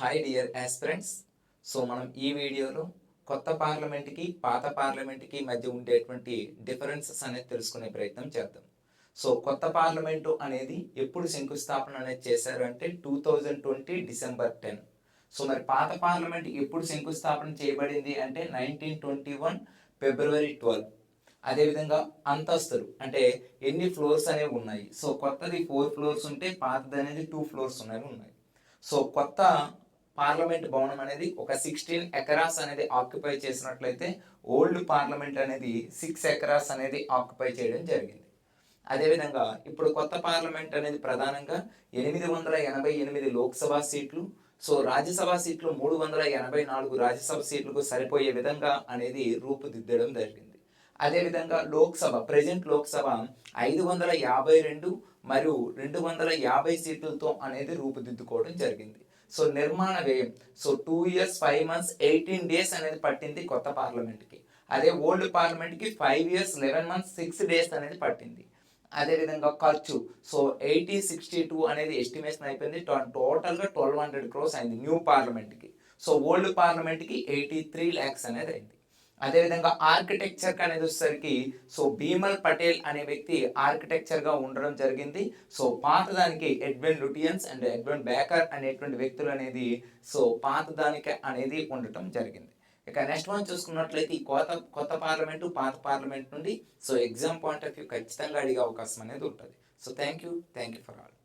Hi dear aspirants so మనం ఈ వీడియోలో కొత్త పార్లమెంట్కి పాత పార్లమెంట్కి మధ్య ఉండేటువంటి డిఫరెన్సెస్ అనేది తెలుసుకునే ప్రయత్నం చేద్దాం. సో కొత్త పార్లమెంటు అనేది ఎప్పుడు శంకుస్థాపన అనేది చేశారు అంటే two thousand twenty December ten so మరి పాత పార్లమెంట్ ఎప్పుడు శంకుస్థాపన చేయబడింది అంటే nineteen twenty one February twelve అదేవిధంగా అంతస్తులు అంటే ఎన్ని ఫ్లోర్స్ అనేవి ఉన్నాయి. సో కొత్తది ఫోర్ ఫ్లోర్స్ ఉంటే పాతది అనేది టూ ఫ్లోర్స్ అనేవి ఉన్నాయి. సో కొత్త పార్లమెంట్ భవనం అనేది ఒక సిక్స్టీన్ ఎకరాస్ అనేది ఆక్యుపై చేసినట్లయితే ఓల్డ్ పార్లమెంట్ అనేది సిక్స్ ఎకరాస్ అనేది ఆక్యుపై చేయడం జరిగింది. అదేవిధంగా ఇప్పుడు కొత్త పార్లమెంట్ అనేది ప్రధానంగా ఎనిమిది వందల ఎనభై ఎనిమిది లోక్సభ సీట్లు సో రాజ్యసభ సీట్లు మూడు వందల ఎనభై నాలుగు రాజ్యసభ సీట్లకు సరిపోయే విధంగా అనేది రూపుదిద్దడం జరిగింది. అదేవిధంగా లోక్సభ ప్రజెంట్ లోక్సభ ఐదు వందల యాభై రెండు మరియు రెండు వందల యాభై సీట్లతో అనేది రూపుదిద్దుకోవడం జరిగింది. సో నిర్మాణ వ్యయం. So two years five months eighteen days అనేది పట్టింది కొత్త పార్లమెంట్కి. అదే ఓల్డ్ పార్లమెంట్కి five years eleven months six days అనేది పట్టింది. అదేవిధంగా ఖర్చు. సో ఎయిటీ సిక్స్టీ టూ అనేది ఎస్టిమేషన్ అయిపోయింది. టోటల్గా ట్వెల్వ్ హండ్రెడ్ క్రోస్ అయింది న్యూ పార్లమెంట్కి సో ఓల్డ్ పార్లమెంట్కి ఎయిటీ త్రీ ల్యాక్స్ అనేది అయింది. అదేవిధంగా ఆర్కిటెక్చర్ అనేది వచ్చేసరికి సో భీమల్ పటేల్ అనే వ్యక్తి ఆర్కిటెక్చర్గా ఉండడం జరిగింది. So పాతదానికి Edwin Lutyens and Edwin Baker అనేటువంటి వ్యక్తులు అనేది సో పాతదానికి అనేది ఉండటం జరిగింది. ఇక నెక్స్ట్ వన్ చూసుకున్నట్లయితే ఈ కొత్త కొత్త పార్లమెంటు పాత పార్లమెంట్ నుండి so exam point of view ఖచ్చితంగా అడిగే అవకాశం అనేది ఉంటుంది. So thank you thank you for all